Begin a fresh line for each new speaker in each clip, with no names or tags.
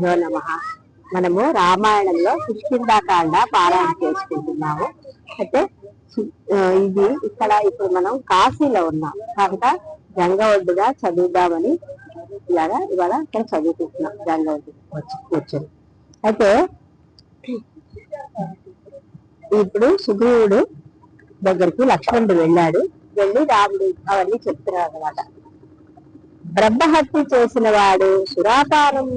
గురుభ్యో నమ. మనము రామాయణంలో కిష్కిందాకాండ పారాయణ చేసుకుంటున్నాము. అయితే ఇది ఇక్కడ ఇప్పుడు మనం కాశీలో ఉన్నాం. కనుక గంగ ఒడ్డుగా చదువుదామని ఇలాగా ఇవాళ ఇక్కడ చదువుకుంటున్నాం. గంగ ఒడ్డు వచ్చి కూర్చొని అయితే ఇప్పుడు సుగ్రీవుడు దగ్గరికి లక్ష్మణుడు వెళ్ళాడు. వెళ్ళి రాముడు అవన్నీ చెప్తున్నాడు అనమాట బ్రహ్మహత్య చేసిన వాడు సురాపానం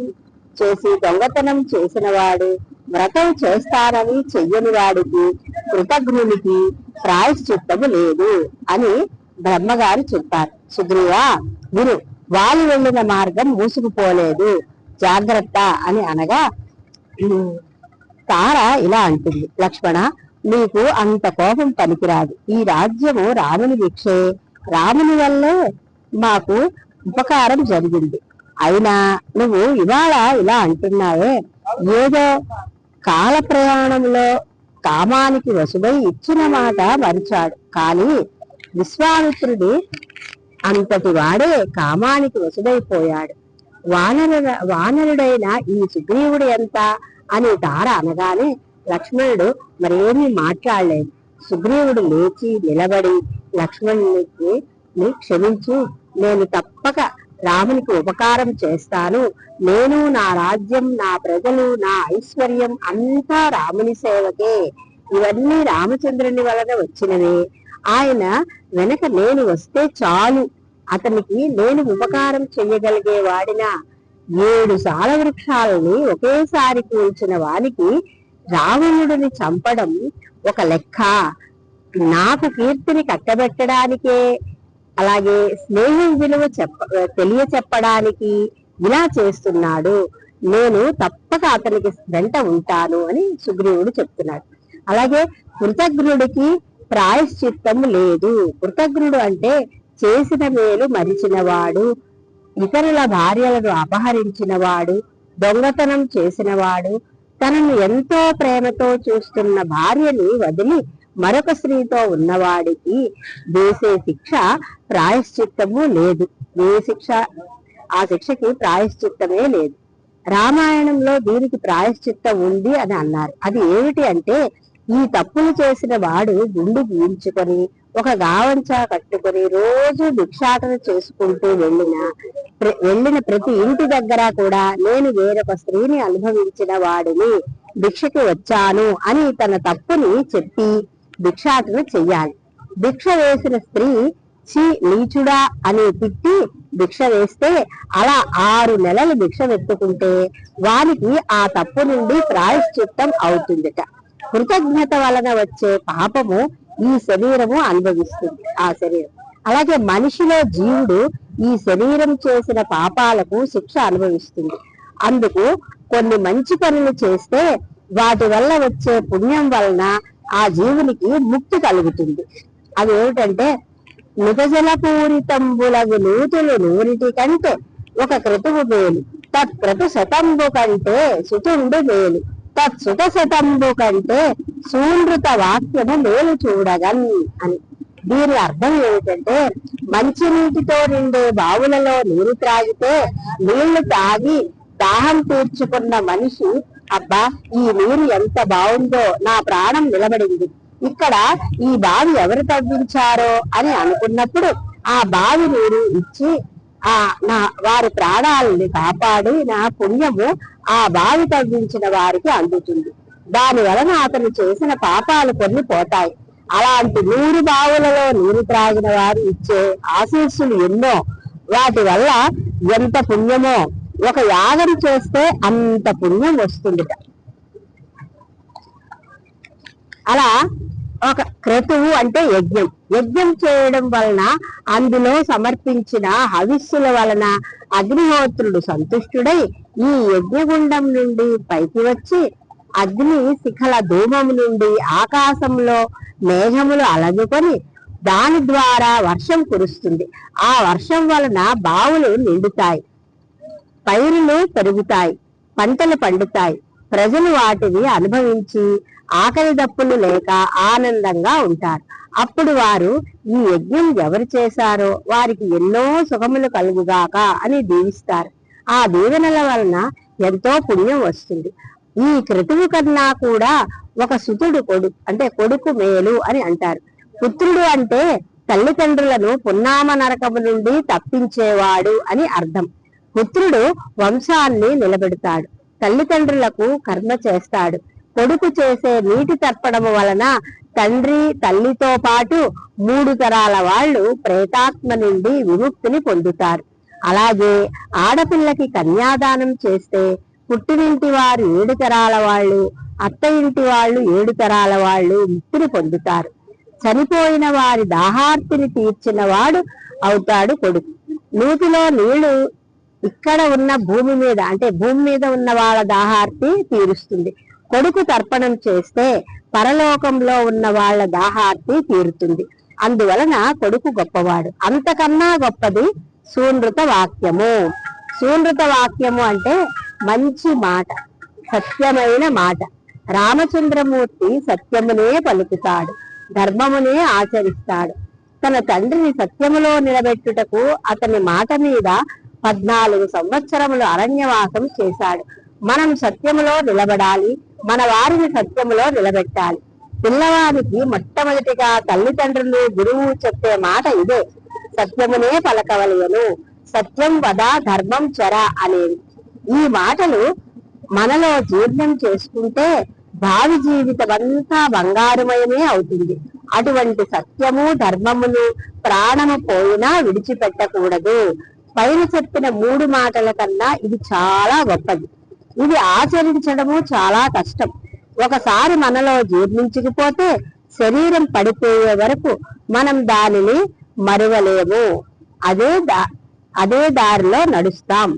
చేసి దొంగతనం చేసిన వాడు వ్రతం చేస్తానని చెయ్యని వాడికి కృతజ్ఞునికి ప్రాయశ్చిత్తము లేదు అని బ్రహ్మగారు చెప్పారు. సుగ్రీవా విను వాళ్ళు వెళ్ళిన మార్గం మూసుకుపోలేదు. జాగ్రత్త అని అనగా తార ఇలా అంటుంది లక్ష్మణ నీకు అంత కోపం పనికిరాదు. ఈ రాజ్యము రాముని దీక్షే రాముని వల్లే మాకు ఉపకారం జరిగింది. అయినా నువ్వు ఇవాళ ఇలా అంటున్నావే. ఏదో కాల ప్రయాణంలో కామానికి వసుడై ఇచ్చిన మాట మరిచాడు. కానీ విశ్వామిత్రుడు అంతటి వాడే కామానికి వసుడైపోయాడు వానరు వానరుడైన ఈ సుగ్రీవుడు ఎంత అని తార అనగానే లక్ష్మణుడు మరేమీ మాట్లాడలేదు. సుగ్రీవుడు లేచి నిలబడి లక్ష్మణుడికి క్షమించి క్షమించు నేను తప్పక రామునికి ఉపకారం చేస్తాను. నేను నా రాజ్యం నా ప్రజలు నా ఐశ్వర్యం అంతా రాముని సేవకే. ఇవన్నీ రామచంద్రుని వలన వచ్చినవే. ఆయన వెనక నేను వస్తే చాలు. అతనికి నేను ఉపకారం చెయ్యగలిగే వాడిన. ఏడు సాల వృక్షాలని ఒకేసారి కూల్చిన వానికి రావణుడిని చంపడం ఒక లెక్క. నాకు కీర్తిని కట్టబెట్టడానికే. అలాగే స్నేహం విలువ చెప్ప తెలియ చెప్పడానికి ఇలా చేస్తున్నాడు. నేను తప్పక అతనికి వెంట ఉంటాను అని సుగ్రీవుడు చెప్తున్నాడు. అలాగే కృతజ్ఞుడికి ప్రాయశ్చిత్తం లేదు. కృతజ్ఞుడు అంటే చేసిన మేలు మరిచినవాడు ఇతరుల భార్యలను అపహరించినవాడు దొంగతనం చేసినవాడు తనను ఎంతో ప్రేమతో చూస్తున్న భార్యని వదిలి మరొక స్త్రీతో ఉన్నవాడికి వేసే శిక్ష ప్రాయశ్చిత్తము లేదు. ఏ శిక్ష? ఆ శిక్షకి ప్రాయశ్చిత్తమే లేదు. రామాయణంలో దీనికి ప్రాయశ్చిత్తం ఉంది అని అన్నారు. అది ఏమిటి అంటే ఈ తప్పులు చేసిన వాడు గుండు గీయించుకొని ఒక గావంచా కట్టుకొని రోజు భిక్షాటన చేసుకుంటూ వెళ్ళిన వెళ్ళిన ప్రతి ఇంటి దగ్గర కూడా నేను వేరొక స్త్రీని అనుభవించిన వాడిని భిక్షకి వచ్చాను అని తన తప్పుని చెప్పి భిక్షాటన చెయ్యాలి. భిక్ష వేసిన స్త్రీ చి నీచుడా అని తిట్టి భిక్ష వేస్తే అలా ఆరు నెలలు భిక్ష పెట్టుకుంటే వానికి ఆ తప్పు నుండి ప్రాయశ్చిత్తం అవుతుందిట. కృతజ్ఞత వలన వచ్చే పాపము ఈ శరీరము అనుభవిస్తుంది ఆ శరీరం. అలాగే మనిషిలో జీవుడు ఈ శరీరం చేసిన పాపాలకు శిక్ష అనుభవిస్తుంది. అందుకు కొన్ని మంచి పనులు చేస్తే వాటి వల్ల వచ్చే పుణ్యం వలన ఆ జీవునికి ముక్తి కలుగుతుంది. అది ఏమిటంటే నిజజల నూతులు నూరిటి కంటే ఒక క్రతువు మేలు. తత్క్రతు శతంబు కంటే సుతుండు మేలు. తత్సుత శతంబు కంటే సూనృత వాక్యము మేలు చూడగన్ అని. దీని అర్థం ఏమిటంటే మంచి నీటితో నిండే బావులలో నీరు త్రాగితే నీళ్ళు తాగి దాహం తీర్చుకున్న మనిషి అబ్బా ఈ నీరు ఎంత బాగుందో నా ప్రాణం నిలబడింది. ఇక్కడ ఈ బావి ఎవరు తవ్వించారో అని అనుకున్నప్పుడు ఆ బావి నీరు ఇచ్చి ఆ నా వారి ప్రాణాలని కాపాడి నా పుణ్యము ఆ బావి తవ్వించిన వారికి అందుతుంది. దాని వలన అతను చేసిన పాపాలు కొన్ని పోతాయి. అలాంటి నూరు బావులలో నీరు త్రాగిన వారు ఇచ్చే ఆశీస్సులు ఎన్నో? వాటి వల్ల ఎంత పుణ్యమో? ఒక యాగం చేస్తే అంత పుణ్యం వస్తుంది అలా ఒక క్రతువు అంటే యజ్ఞం. యజ్ఞం చేయడం వలన అందులో సమర్పించిన హవిస్సుల వలన అగ్నిహోత్రుడు సంతుష్టుడై ఈ యజ్ఞగుండం నుండి పైకి వచ్చి అగ్ని శిఖల ధూమం నుండి ఆకాశంలో మేఘములు అలగుకొని దాని ద్వారా వర్షం కురుస్తుంది. ఆ వర్షం వలన బావులు నిండుతాయి. పైరులు పెరుగుతాయి పంటలు పండుతాయి. ప్రజలు వాటిని అనుభవించి ఆకలి దప్పులు లేక ఆనందంగా ఉంటారు. అప్పుడు వారు ఈ యజ్ఞం ఎవరు చేశారో వారికి ఎన్నో సుఖములు కలుగుగాక అని దీవిస్తారు. ఆ దీవెనల వలన ఎంతో పుణ్యం వస్తుంది. ఈ క్రతువు కన్నా కూడా ఒక సుతుడు కొడుకు అంటే కొడుకు మేలు అని అంటారు. పుత్రుడు అంటే తల్లిదండ్రులను పున్నామ నరకము నుండి తప్పించేవాడు అని అర్థం. పుత్రుడు వంశాన్ని నిలబెడతాడు. తల్లిదండ్రులకు కర్మ చేస్తాడు. కొడుకు చేసే నీటి తర్పణము వలన తండ్రి తల్లితో పాటు మూడు తరాల వాళ్ళు ప్రేతాత్మ నుండి విముక్తిని పొందుతారు. అలాగే ఆడపిల్లకి కన్యాదానం చేస్తే పుట్టినింటి వారు ఏడు తరాల వాళ్ళు అత్త ఇంటి వాళ్ళు ఏడు తరాల వాళ్ళు ముక్తిని పొందుతారు. చనిపోయిన వారి దాహార్తిని తీర్చిన వాడు అవుతాడు కొడుకు. నూతిలో నీళ్ళు ఇక్కడ ఉన్న భూమి మీద అంటే భూమి మీద ఉన్న వాళ్ళ దాహార్తి తీరుస్తుంది. కొడుకు తర్పణం చేస్తే పరలోకంలో ఉన్న వాళ్ళ దాహార్తి తీరుతుంది. అందువలన కొడుకు గొప్పవాడు. అంతకన్నా గొప్పది సూనృత వాక్యము. సూనృత వాక్యము అంటే మంచి మాట సత్యమైన మాట. రామచంద్రమూర్తి సత్యమునే పలుకుతాడు ధర్మమునే ఆచరిస్తాడు. తన తండ్రిని సత్యములో నిలబెట్టుటకు అతని మాట మీద పద్నాలుగు సంవత్సరములు అరణ్యవాసం చేశాడు. మనం సత్యములో నిలబడాలి మన వారిని సత్యములో నిలబెట్టాలి. పిల్లవానికి మొట్టమొదటిగా తల్లిదండ్రులు గురువు చెప్పే మాట ఇదే సత్యమునే పలకవలయను సత్యం వద ధర్మం చర అనేది. ఈ మాటలు మనలో జీర్ణం చేసుకుంటే భావి జీవితం అంతా బంగారుమయమే అవుతుంది. అటువంటి సత్యము ధర్మమును ప్రాణము పోయినా విడిచిపెట్టకూడదు. పైన చెప్పిన మూడు మాటల కన్నా ఇది చాలా గొప్పది. ఇది ఆచరించడము చాలా కష్టం. ఒకసారి మనలో జీర్ణించకపోతే శరీరం పడిపోయే వరకు మనం దానిని మరువలేము. అదే దా అదే దారిలో నడుస్తాం.